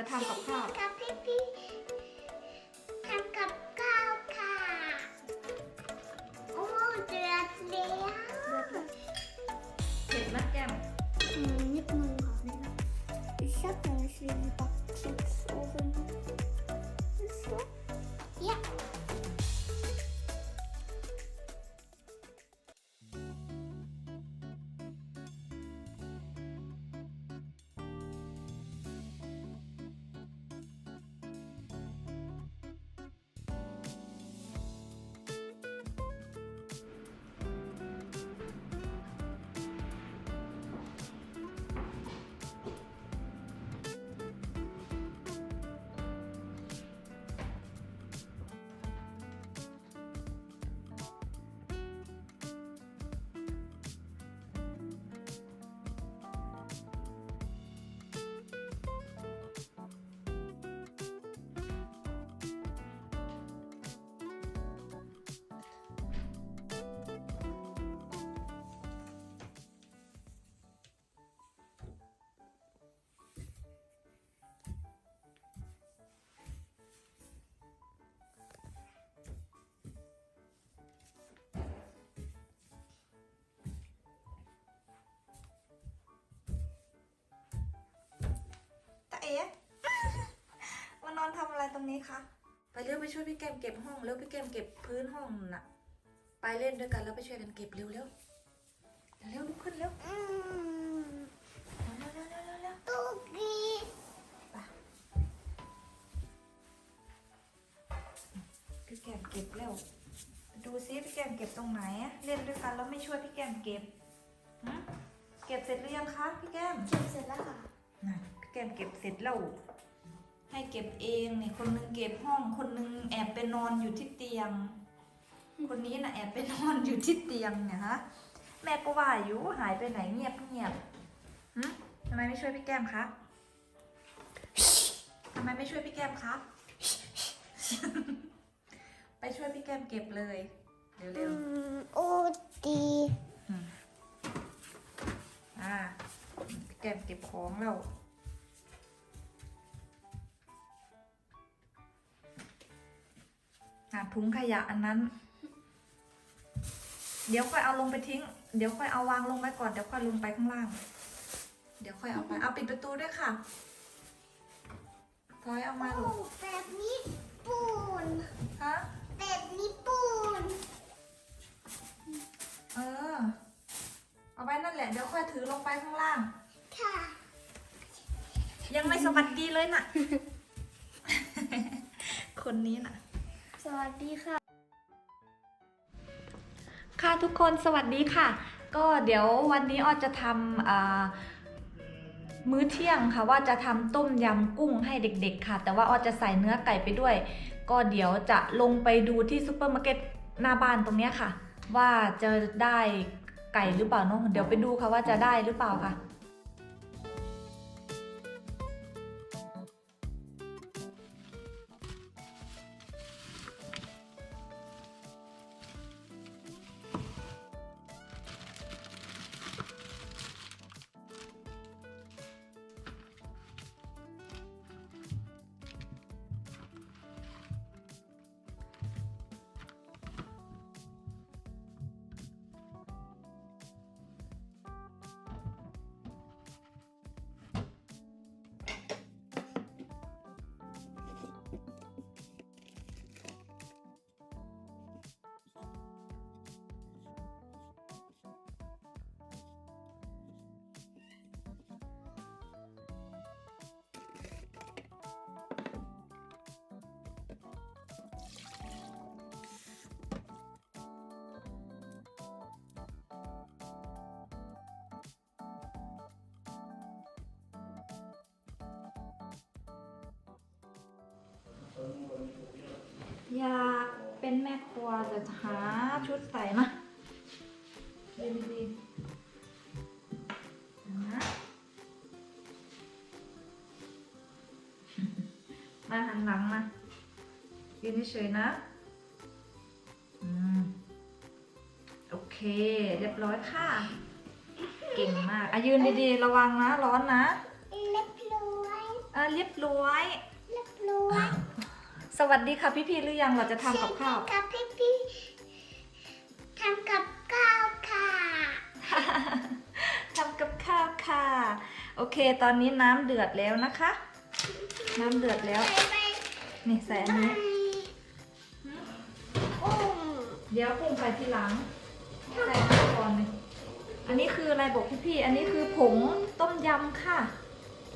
จะทำกับข้าว มานอนทำอะไรตรงนี้คะ ไปเร็วไปช่วยพี่แก้มเก็บห้องเร็วพี่แก้มเก็บพื้นห้องน่ะ ไปเล่นด้วยกันแล้วไปช่วยกันเก็บเร็วเร็วเร็วลุกขึ้นเร็ว Mm. เร็วเร็วเร็วเร็วเร็ว Tugi. พี่แก้มเก็บเร็ว ดูซิพี่แก้มเก็บตรงไหนอะเล่นด้วยกันแล้วไม่ช่วยพี่แก้มเก็บหึเก็บเสร็จหรือยังคะพี่แก้มเสร็จแล้วค่ะน่ะพี่ แก้มเก็บเสร็จแล้วให้เก็บเองนี่คนนึงเก็บห้องคนนึงแอบไปนอนอยู่ที่เตียง คนนี้น่ะแอบไปนอนอยู่ที่เตียงเนี่ยฮะแม่ก็ว่าอยู่หายไปไหนเงียบเงียบหึทำไมไม่ช่วยพี่แก้มคะทำไมไม่ช่วยพี่แก้มคะไปช่วยพี่แก้มเก็บเลยเร็ว Mm, โอ้ดีๆอ่าพี่แก้มเก็บของแล้ว อะถุงขยะอันนั้น เดี๋ยวค่อยเอาลงไปทิ้ง เดี๋ยวค่อยเอาวางลงไว้ก่อนเดี๋ยวค่อยลงไปข้างล่าง เดี๋ยวค่อยเอาไปเอาปิดประตูด้วยค่ะพลอยเอามาโอ้ลูกแบบนี้ปูนฮะแบบนี้ปูนเออ เอาไว้นั่นแหละเดี๋ยวค่อยถือลงไปข้างล่าง ค่ะ ยังไม่สวัสดีเลยน่ะ คนนี้น่ะ สวัสดีค่ะ ค่ะทุกคนสวัสดีค่ะ ก็เดี๋ยววันนี้ออจะทำมื้อเที่ยงค่ะว่าจะทำต้มยำกุ้งให้เด็กๆ ค่ะ แต่ว่าออจะใส่เนื้อไก่ไปด้วย ก็เดี๋ยวจะลงไปดูที่ซูเปอร์มาร์เก็ตหน้าบ้านตรงนี้ค่ะ ว่าจะได้ไก่หรือเปล่าเนาะเดี๋ยวไปดูค่ะว่าจะได้หรือเปล่าค่ะ อยากเป็นแม่ครัวแต่หาชุดใส่มาดีดีๆนะมาหันหลังมายืนเฉยๆนะ อืม โอเค เรียบร้อยค่ะ เก่งมาก อะยืนดีๆ ระวังนะ ร้อนนะเล็บร้อยเออ่าเรียบร้อย เรียบร้อย สวัสดีค่ะพี่ๆหรือยังเราจะทำกับข้าว กับพี่พี่ทำกับข้าวค่ะ ทำกับข้าวค่ะ โอเค ตอนนี้น้ำเดือดแล้วนะคะ น้ำเดือดแล้ว ไปไปนี่ใส่อันนี้อุ้มเดี๋ยวปรุงใส่ทีหลังใส่น้ำก่อนเลยอันนี้คืออะไรบอกพี่ๆอันนี้คือผงต้มยำค่ะ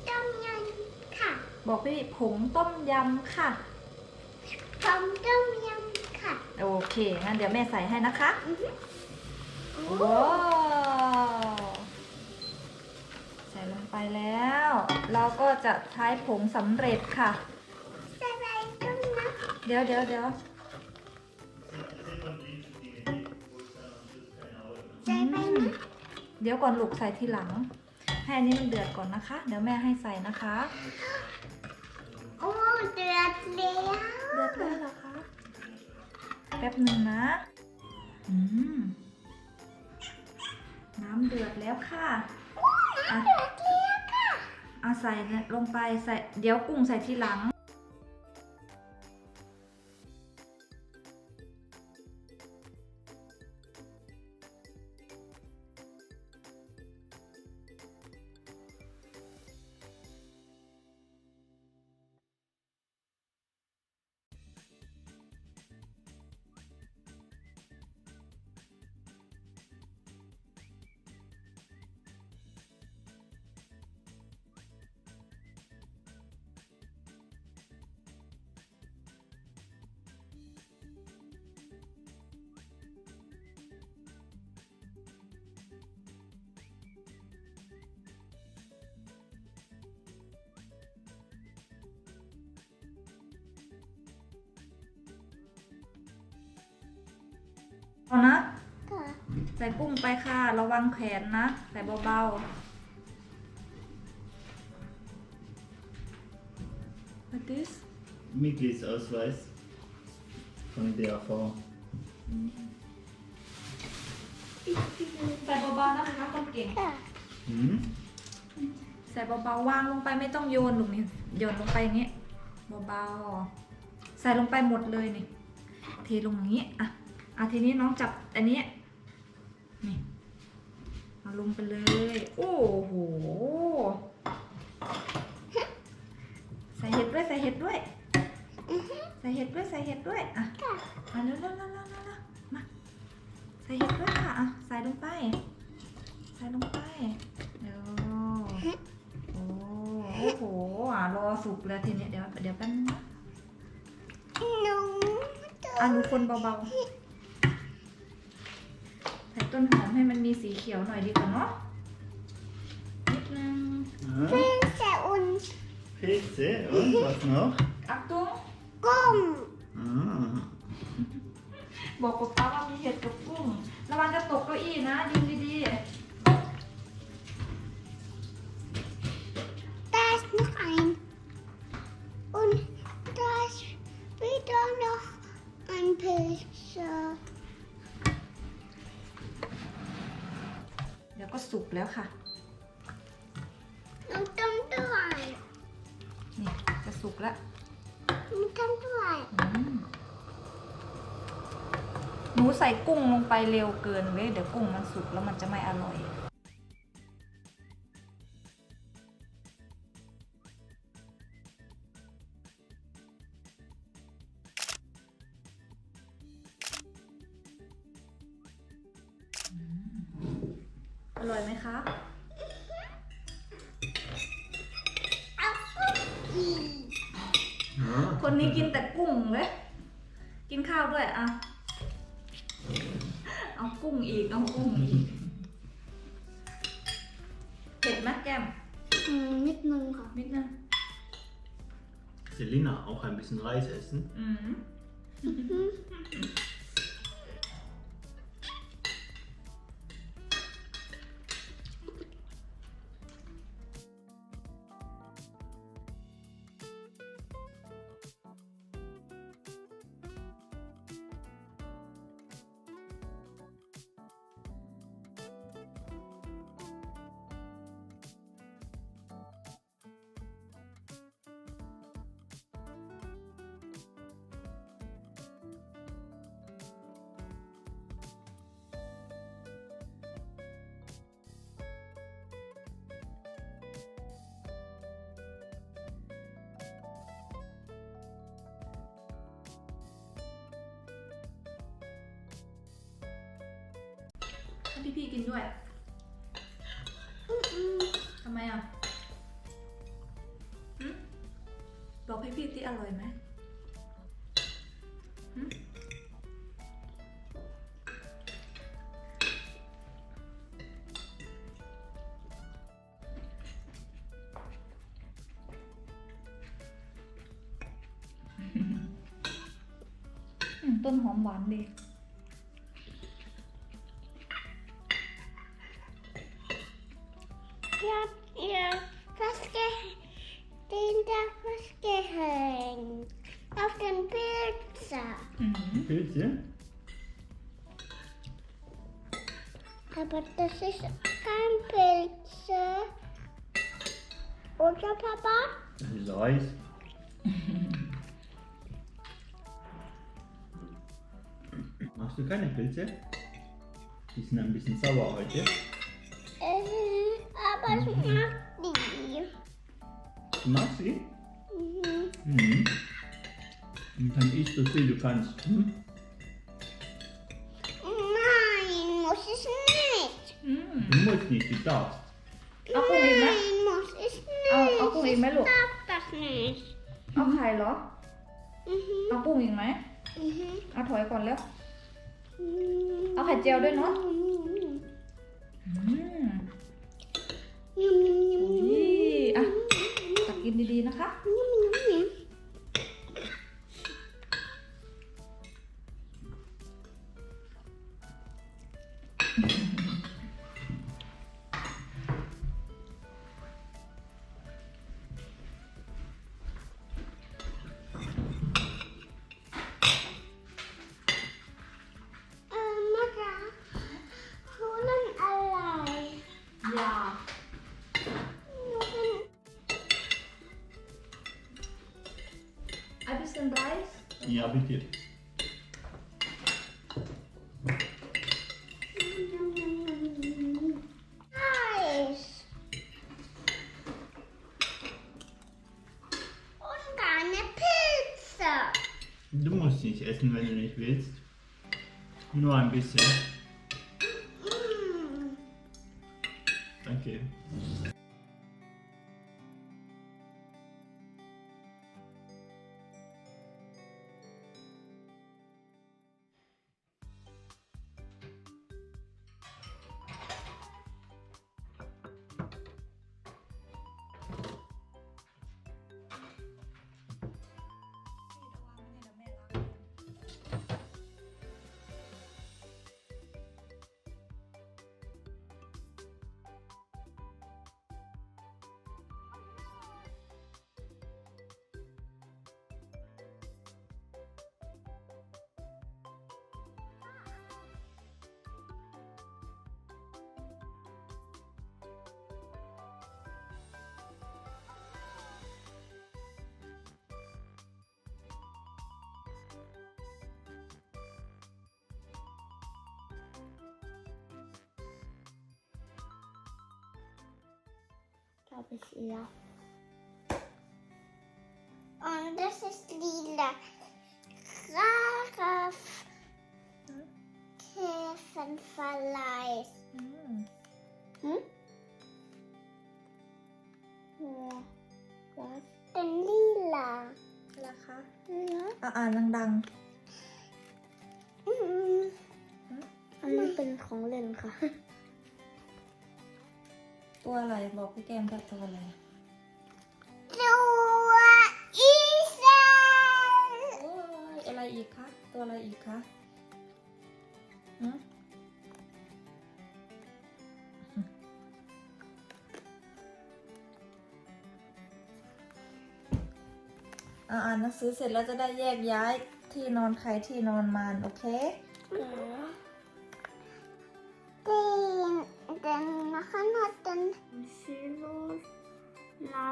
ต้มยำค่ะ บอกพี่ๆผงต้มยำค่ะ ผมต้มยำค่ะโอเค งั้นเดี๋ยวแม่ใส่ให้นะคะอือฮึโอ้ว้าวใส่ลงไปแล้ว เราก็จะใช้ผงสำเร็จค่ะ ใส่ไปต้มนะเดี๋ยวเดี๋ยวเดี๋ยวใส่ไปนะเดี๋ยวก่อนลูกใส่ทีหลัง ให้อันนี้มันเดือดก่อนนะคะ เดี๋ยวแม่ให้ใส่นะคะ โอ้เดือดแล้ว เดือดแล้วเหรอคะแป๊บหนึ่งนะอืมน้ำเดือดแล้วค่ะอะเดือดแล้วค่ะเอาใส่ลงไปใส่เดี๋ยวกุ้งใส่ทีหลัง เอานะ ค่ะใส่กุ้งไปค่ะ ระวังแขนนะ ใส่เบาๆ What this Mitgliedsausweis von DAV. ใส่เบาๆนะคะคนเก่ง ค่ะ Hm? ใส่เบาๆวางลงไปไม่ต้องโยนลูกนี่โยนลงไปอย่างนี้เบาๆใส่ลงไปหมดเลยนี่เทลงอย่างนี้อะ อะทีนี้น้องจับอันนี้นี่เอาลงไปเลย โอ้โห ใส่เห็ดด้วยใส่เห็ดด้วยอือฮึใส่เห็ดด้วยใส่เห็ดด้วย อะค่ะมาเร็วๆๆๆๆมา ใส่เห็ดด้วยค่ะ อะ ใส่ลงไป ใส่ลงไปเดี๋ยวโอ้โอ้โหอะรอสุกแล้วทีนี้เดี๋ยวเดี๋ยวแป๊บนึงนะหนูอะหนูคนเบาๆ ใส่ต้นหอมให้มันมีสีเขียวหน่อยดีกว่าเนาะนิดนึง Aha. เพิ่งจะอุ่น Pilze und was noch? อักตุ้งกุ้ง Ah. บอกกับป้าว่ามีเห็ดกับกุ้ง ระวังจะตกเก้าอี้นะยืนดี Da ist noch ein. Und da ist wieder noch ein Pilz. ก็สุกแล้วค่ะ Und dann drei. นี่จะสุกแล้ว Und dann drei. อืมหนูใส่กุ้งลงไปเร็วเกินเว้ยเดี๋ยวกุ้งมันสุกแล้วมันจะไม่อร่อย ร่อยไหมคะ Ja. คนนี้กินแต่กุ้งเลย กินข้าวด้วยอะ เอากุ้งอีก เอากุ้งอีก เผ็ดไหมแก้ม Mm, mit Nunga. นิดนึง Selina, auch ein bisschen Reis essen? อื ให้พี่พี่ๆกินด้วย Mm-mm. ทำไมอะหึบอกพี่พี่ๆที่อร่อยไหมหึอืมต้นหอมหวานดี อืม Pilze? Aber das ist kein Pilze. Oder Papa? Reis. Machst du keine Pilze? Die sind ein bisschen sauer heute. Äh, aber ich mag die. Du magst sie? Mhm. Mhm. Und dann isst du viel du kannst. Hm? ก่อนแล้ว Mhm. เอาไข่เจียวด้วยเนอะ Mhm. อืม Yum, yum, yum, yum. นี่อะตักกินดีๆนะคะ Pizza. Du musst nicht essen, wenn du nicht willst. Nur ein bisschen. Mm. Danke. Glaube ich eher. Und das ist lila. Raraf Käfenverleih. อืม Hm? Ja. Was denn lila? ราคา Ja. อ่าอ่านดังอืมอันนี้เป็นของเล่นค่ะๆ ตัวอะไรบอกพี่แก้มว่าตัวอะไรตัวอีสานโอ้ยอะไรอีกคะตัวอะไรอีกคะหืมอ่าอ่านหนังสือเสร็จแล้วจะได้แยกย้ายที่นอนใครที่นอนมันโอเค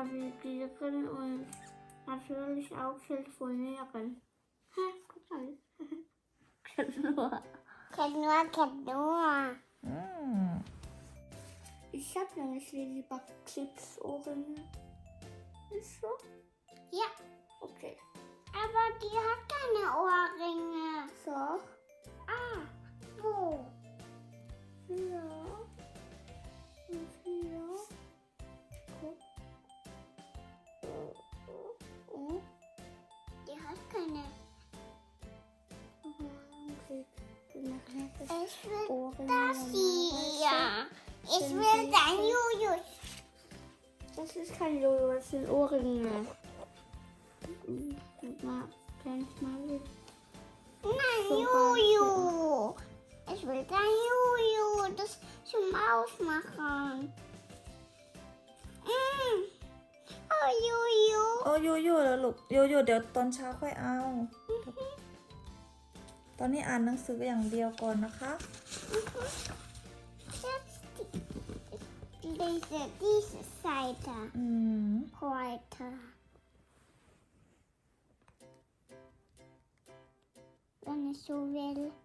navigieren und natürlich auch telefonieren. Guck mal. Kenua. Kenua, Kenua. อืม Ich hab nämlich Ladybug Clips Ohren. Ist so? Ja. Okay. Aber die hat keine Ohrringe. So. Ah, wo? Ich will Ohren das hier. Ich Sind will die- dein Juju. Das ist kein Jojo, das sind Ohrringe. Mal, kleines Mal. Nein, So Juju. Ich will dein Juju. Das zum Aufmachen. Mm. Oh, Juju. โอ้โยโย่แล้วลูกโยโย่เดี๋ยวตอนเช้าค่อยเอา ต อนนี้อ่านหนังสืออย่างเดียวก่อนนะคะ Jetzt die, lese diese Seite อืม heute. Wenn ich so will. Dann